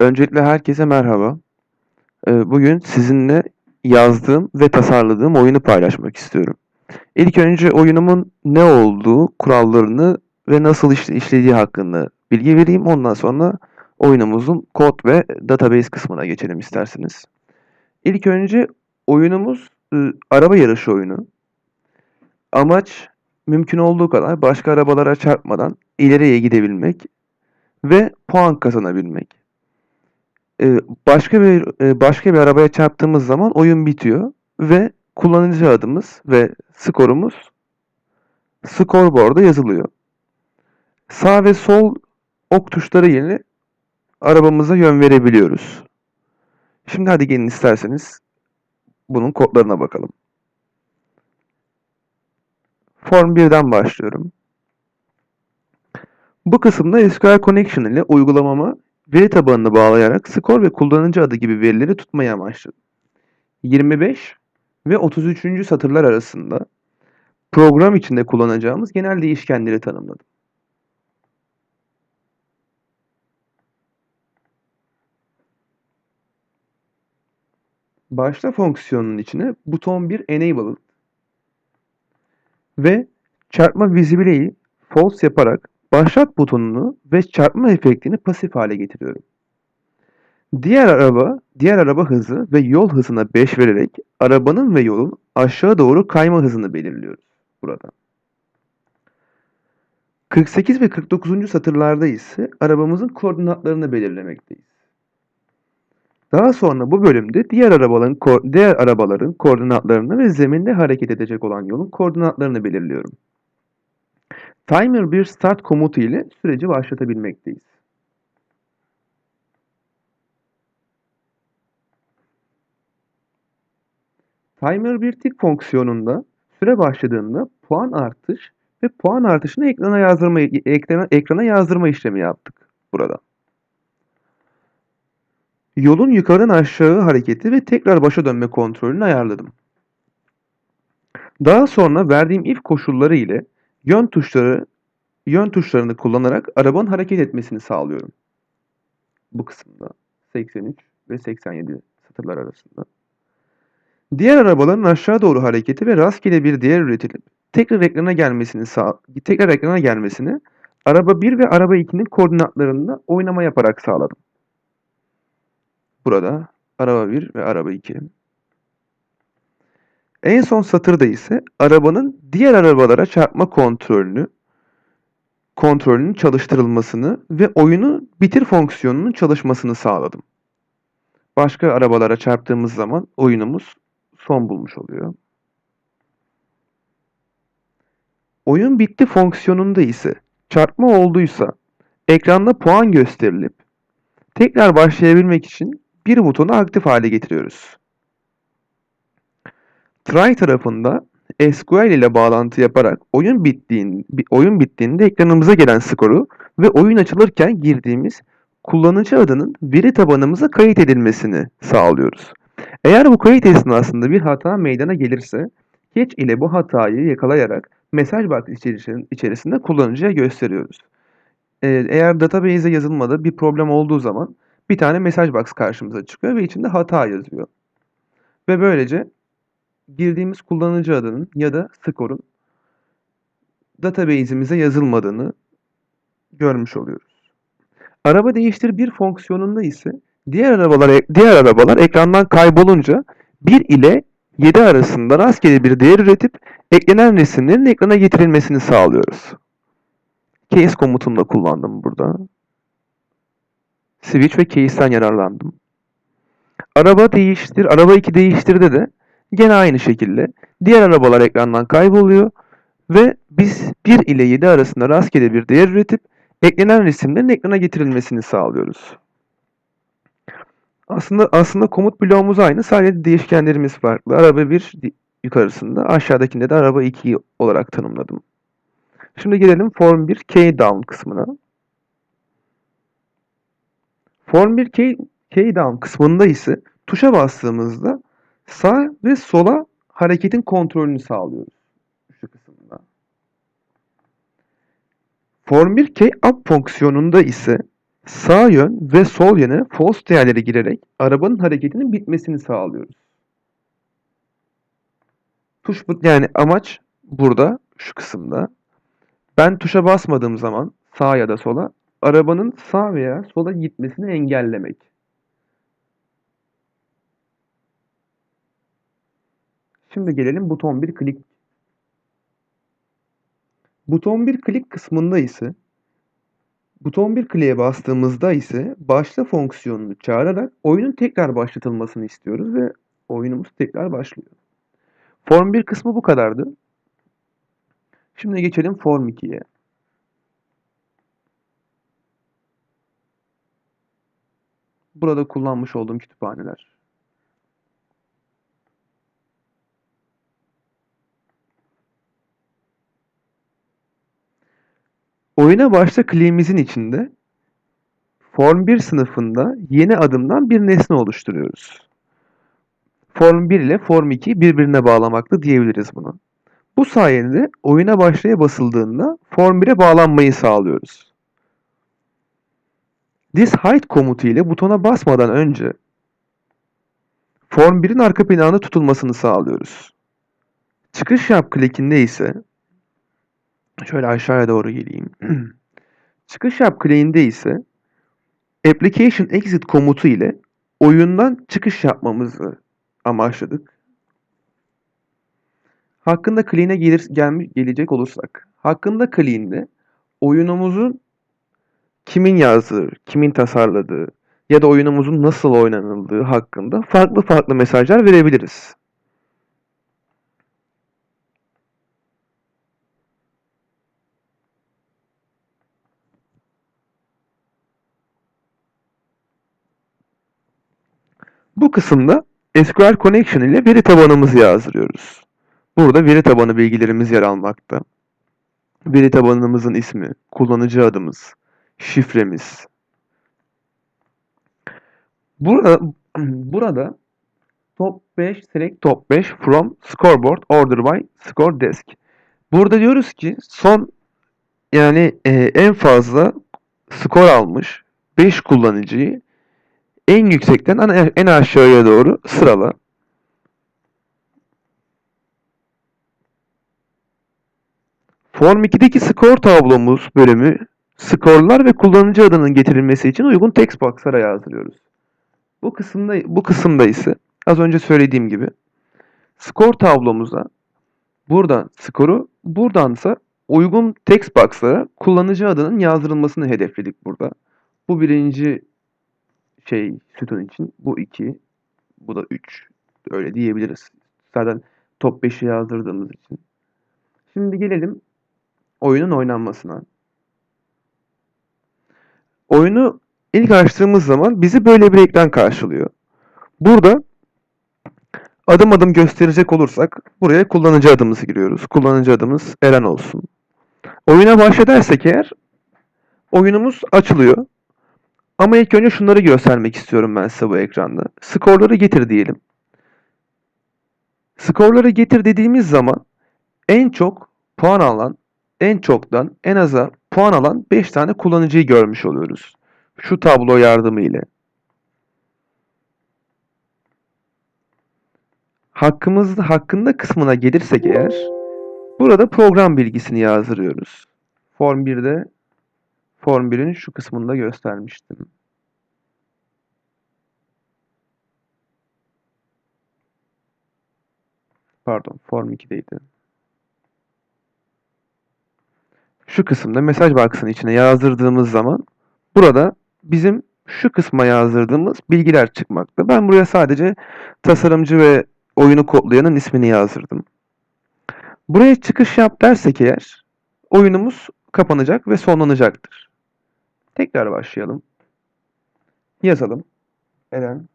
Öncelikle herkese merhaba. Eee, bugün sizinle yazdığım ve tasarladığım oyunu paylaşmak istiyorum. İlk önce oyunumun ne olduğu, kurallarını ve nasıl iş işlediği hakkında bilgi vereyim. Ondan sonra oyunumuzun kod ve database kısmına geçelim isterseniz. İlk önce oyunumuz, ııı, araba yarışı oyunu. Amaç mümkün olduğu kadar başka arabalara çarpmadan ileriye gidebilmek ve puan kazanabilmek. Eee, başka bir, eee, başka bir arabaya çarptığımız zaman oyun bitiyor ve kullanıcı adımız ve skorumuz scoreboard'a yazılıyor. Sağ ve sol ok tuşları ile arabamıza yön verebiliyoruz. Şimdi hadi gelin isterseniz bunun kodlarına bakalım. Form 1'den başlıyorum. Bu kısımda SQL Connection ile uygulamama veri tabanını bağlayarak skor ve kullanıcı adı gibi verileri tutmayı amaçladım. 25 ve 33. satırlar arasında program içinde kullanacağımız genel değişkenleri tanımladım. Başta fonksiyonunun içine buton 1 enabled ve çarpma visible'yi false yaparak başlat butonunu ve çarpma efektini pasif hale getiriyorum. Diğer araba, diğer araba hızı ve yol hızına 5 vererek arabanın ve yolun aşağı doğru kayma hızını belirliyoruz burada. 48 ve 49. satırlarda ise arabamızın koordinatlarını belirlemekteyiz. Daha sonra bu bölümde diğer arabaların diğer arabaların koordinatlarını ve zeminde hareket edecek olan yolun koordinatlarını belirliyorum. Timer bir start komutu ile süreci başlatabilmekteyiz. Timer bir tik fonksiyonunda süre başladığında puan artış ve puan artışını ekrana yazdırma ekrana, ekrana yazdırma işlemi yaptık burada. Yolun yukarıdan aşağı hareketi ve tekrar başa dönme kontrolünü ayarladım. Daha sonra verdiğim if koşulları ile yön tuşları yön tuşlarını kullanarak arabanın hareket etmesini sağlıyorum. Bu kısımda 83 ve 87 satırlar arasında. Diğer arabaların aşağı doğru hareketi ve rastgele bir değer üretilip tekrar ekrana gelmesini sağ tekrar ekrana gelmesini araba 1 ve araba 2'nin koordinatlarında oynama yaparak sağladım. Burada araba 1 ve araba 2. En son satırda ise arabanın diğer arabalara çarpma kontrolünü kontrolünün çalıştırılmasını ve oyunu bitir fonksiyonunun çalışmasını sağladım. Başka arabalara çarptığımız zaman oyunumuz son bulmuş oluyor. Oyun bitti fonksiyonunda ise çarpma olduysa ekranda puan gösterilip tekrar başlayabilmek için bir butonu aktif hale getiriyoruz. Try tarafında SQL ile bağlantı yaparak oyun bittiğinde, oyun bittiğinde ekranımıza gelen skoru ve oyun açılırken girdiğimiz kullanıcı adının veri tabanımıza kayıt edilmesini sağlıyoruz. Eğer bu kayıt esnasında bir hata meydana gelirse Catch ile bu hatayı yakalayarak mesaj box içerisinde kullanıcıya gösteriyoruz. Ee, eğer database'e yazılmadı bir problem olduğu zaman bir tane mesaj box karşımıza çıkıyor ve içinde hata yazıyor. Ve böylece girdiğimiz kullanıcı adının ya da skorun database'imize yazılmadığını görmüş oluyoruz. Araba değiştir bir fonksiyonunda ise diğer arabalar diğer arabalar ekrandan kaybolunca 1 ile 7 arasında rastgele bir değer üretip eklenen resimlerin ekrana getirilmesini sağlıyoruz. Case komutunu da kullandım burada. Switch ve case'ten yararlandım. Araba değiştir, araba 2 değiştirde de gene aynı şekilde diğer arabalar ekrandan kayboluyor ve biz 1 ile 7 arasında rastgele bir değer üretip eklenen resimlerin ekrana getirilmesini sağlıyoruz. Aslında aslında komut bloğumuz aynı. Sadece değişkenlerimiz farklı. Araba 1 yukarısında, aşağıdakinde de araba 2 olarak tanımladım. Şimdi gelelim Form 1 Key Down kısmına. Form 1 Key, Key Down kısmında ise tuşa bastığımızda sağ ve sola hareketin kontrolünü sağlıyoruz. Şu kısımda. Form 1 Key Up fonksiyonunda ise Sağ yön ve sol yöne false değerleri girerek arabanın hareketinin bitmesini sağlıyoruz. Tuş yani amaç burada şu kısımda. Ben tuşa basmadığım zaman sağa ya da sola arabanın sağ veya sola gitmesini engellemek. Şimdi gelelim buton bir klik. Buton bir klik kısmında ise buton bir kliğe bastığımızda ise başla fonksiyonunu çağırarak oyunun tekrar başlatılmasını istiyoruz ve oyunumuz tekrar başlıyor. Form 1 kısmı bu kadardı. Şimdi geçelim Form 2'ye. Burada kullanmış olduğum kütüphaneler. Oyuna başla kliğimizin içinde Form 1 sınıfında yeni adımdan bir nesne oluşturuyoruz. Form 1 ile Form 2 birbirine bağlamaklı diyebiliriz bunu. Bu sayede oyuna başlaya basıldığında Form 1'e bağlanmayı sağlıyoruz. This height komutu ile butona basmadan önce Form 1'in arka planında tutulmasını sağlıyoruz. Çıkış yap klikinde ise şöyle aşağıya doğru geleyim. Çıkış yap kliğinde ise Application Exit komutu ile oyundan çıkış yapmamızı amaçladık. Hakkında clean'e gelir, gelmiş, gelecek olursak. Hakkında clean'de oyunumuzun kimin yazdığı, kimin tasarladığı ya da oyunumuzun nasıl oynanıldığı hakkında farklı farklı mesajlar verebiliriz. Bu kısımda SQL Connection ile veri tabanımızı yazdırıyoruz. Burada veri tabanı bilgilerimiz yer almakta. Veri tabanımızın ismi, kullanıcı adımız, şifremiz. Burada burada top 5 select top 5 from scoreboard order by score desk. Burada diyoruz ki son yani e, en fazla skor almış 5 kullanıcıyı en yüksekten en aşağıya doğru sırala. Form 2'deki skor tablomuz bölümü skorlar ve kullanıcı adının getirilmesi için uygun text box'lara yazdırıyoruz. Bu kısımda bu kısımda ise az önce söylediğim gibi skor tablomuza buradan skoru buradansa uygun text box'lara kullanıcı adının yazdırılmasını hedefledik burada. Bu birinci şey sütun için bu 2 bu da 3 öyle diyebiliriz. Zaten top 5'i yazdırdığımız için. Şimdi gelelim oyunun oynanmasına. Oyunu ilk açtığımız zaman bizi böyle bir ekran karşılıyor. Burada adım adım gösterecek olursak buraya kullanıcı adımızı giriyoruz. Kullanıcı adımız Eren olsun. Oyuna başla eğer oyunumuz açılıyor. Ama ilk önce şunları göstermek istiyorum ben size bu ekranda. Skorları getir diyelim. Skorları getir dediğimiz zaman en çok puan alan, en çoktan en aza puan alan 5 tane kullanıcıyı görmüş oluyoruz. Şu tablo yardımı ile. Hakkımızda hakkında kısmına gelirsek eğer burada program bilgisini yazdırıyoruz. Form 1'de Form 1'in şu kısmında göstermiştim. Pardon, Form 2'deydi. Şu kısımda mesaj box'ın içine yazdırdığımız zaman burada bizim şu kısma yazdırdığımız bilgiler çıkmakta. Ben buraya sadece tasarımcı ve oyunu kodlayanın ismini yazdırdım. Buraya çıkış yap dersek eğer oyunumuz kapanacak ve sonlanacaktır. Tekrar başlayalım. Yazalım. Eren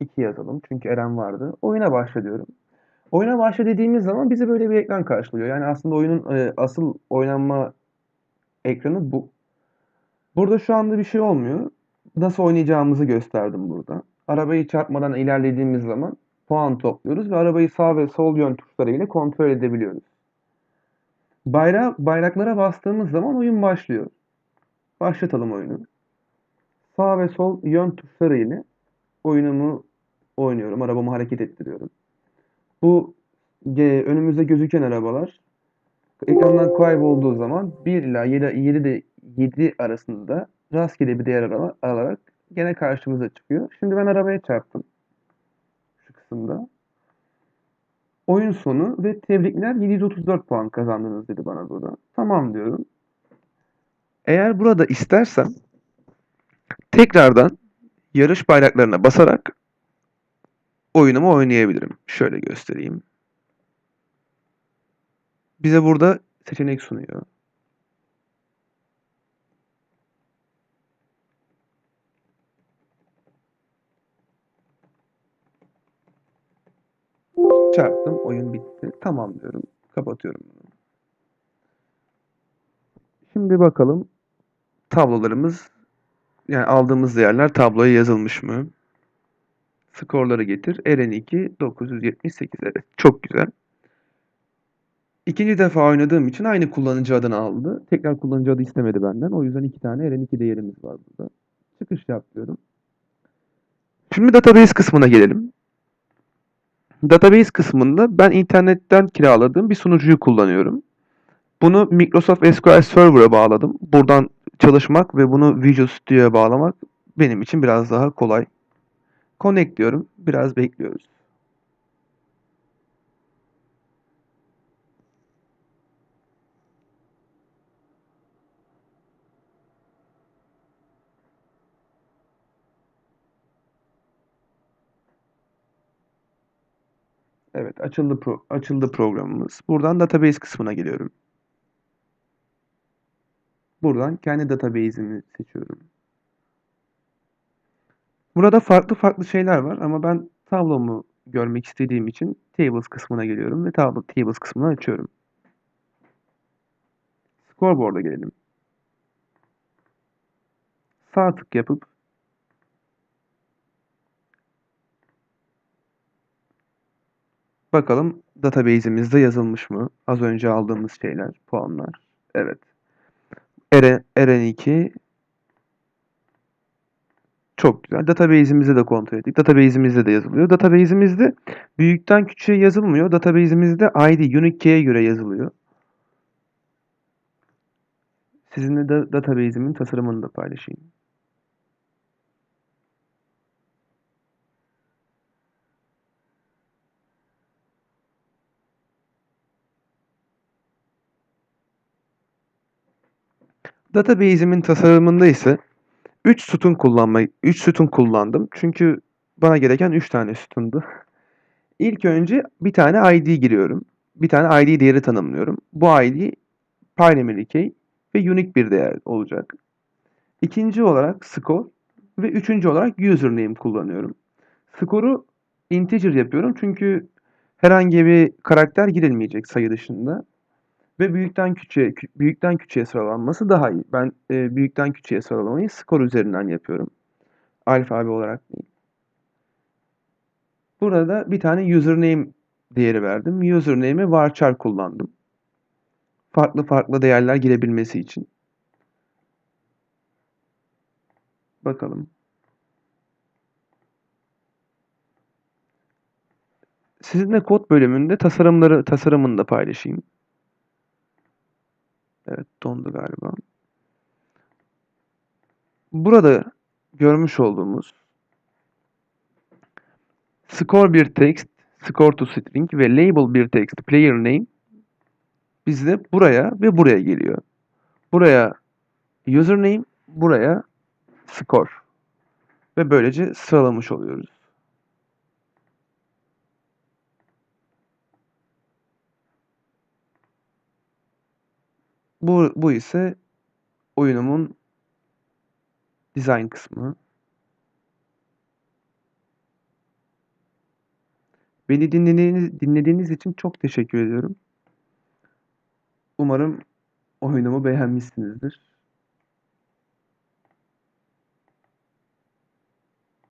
2 yazalım. Çünkü Eren vardı. Oyuna başla diyorum. Oyuna başla dediğimiz zaman bizi böyle bir ekran karşılıyor. Yani aslında oyunun e, asıl oynanma ekranı bu. Burada şu anda bir şey olmuyor. Nasıl oynayacağımızı gösterdim burada. Arabayı çarpmadan ilerlediğimiz zaman puan topluyoruz ve arabayı sağ ve sol yön tuşlarıyla kontrol edebiliyoruz. Bayra bayraklara bastığımız zaman oyun başlıyor. Başlatalım oyunu. Sağ ve sol yön tuşları ile oyunumu oynuyorum. Arabamı hareket ettiriyorum. Bu önümüzde gözüken arabalar ekrandan kaybolduğu zaman 1 ila 7, 7, de, 7 arasında rastgele bir değer ala- alarak gene karşımıza çıkıyor. Şimdi ben arabaya çarptım. Şu kısımda. Oyun sonu ve tebrikler 734 puan kazandınız dedi bana burada. Tamam diyorum. Eğer burada istersem tekrardan yarış bayraklarına basarak oyunumu oynayabilirim. Şöyle göstereyim. Bize burada seçenek sunuyor. Çarptım. Oyun bitti. Tamam diyorum. Kapatıyorum. Şimdi bakalım tablolarımız yani aldığımız değerler tabloya yazılmış mı? Skorları getir. RN2 978. Evet, çok güzel. İkinci defa oynadığım için aynı kullanıcı adını aldı. Tekrar kullanıcı adı istemedi benden. O yüzden iki tane RN2 değerimiz var burada. Çıkış yapıyorum. Şimdi database kısmına gelelim. Database kısmında ben internetten kiraladığım bir sunucuyu kullanıyorum. Bunu Microsoft SQL Server'a bağladım. Buradan çalışmak ve bunu Visual Studio'ya bağlamak benim için biraz daha kolay. Connect diyorum. Biraz bekliyoruz. Evet, açıldı pro açıldı programımız. Buradan database kısmına geliyorum. Buradan kendi database'imi seçiyorum. Burada farklı farklı şeyler var ama ben tablomu görmek istediğim için tables kısmına geliyorum ve tablo tables kısmını açıyorum. Scoreboard'a gelelim. Sağ tık yapıp bakalım database'imizde yazılmış mı? Az önce aldığımız şeyler, puanlar. Evet. R, RN2 çok güzel. Database'imizi de kontrol ettik. Database'imizde de yazılıyor. Database'imizde büyükten küçüğe yazılmıyor. Database'imizde ID, unique key'e göre yazılıyor. Sizinle de database'imin tasarımını da paylaşayım. Database'imin tasarımında ise 3 sütun kullanmayı 3 sütun kullandım. Çünkü bana gereken 3 tane sütundu. İlk önce bir tane ID giriyorum. Bir tane ID değeri tanımlıyorum. Bu ID primary key ve unique bir değer olacak. İkinci olarak score ve üçüncü olarak username kullanıyorum. Score'u integer yapıyorum çünkü herhangi bir karakter girilmeyecek sayı dışında. Ve büyükten küçüğe büyükten küçüğe sıralanması daha iyi. Ben e, büyükten küçüğe sıralamayı skor üzerinden yapıyorum. Alfabe olarak değil. Burada bir tane username değeri verdim. Username'e varchar kullandım. Farklı farklı değerler girebilmesi için. Bakalım. Sizinle kod bölümünde tasarımları tasarımını da paylaşayım. Evet dondu galiba. Burada görmüş olduğumuz score bir text, score to string ve label bir text, player name bizde buraya ve buraya geliyor. Buraya username, buraya score. Ve böylece sıralamış oluyoruz. Bu, bu ise oyunumun design kısmı. Beni dinlediğiniz, dinlediğiniz için çok teşekkür ediyorum. Umarım oyunumu beğenmişsinizdir.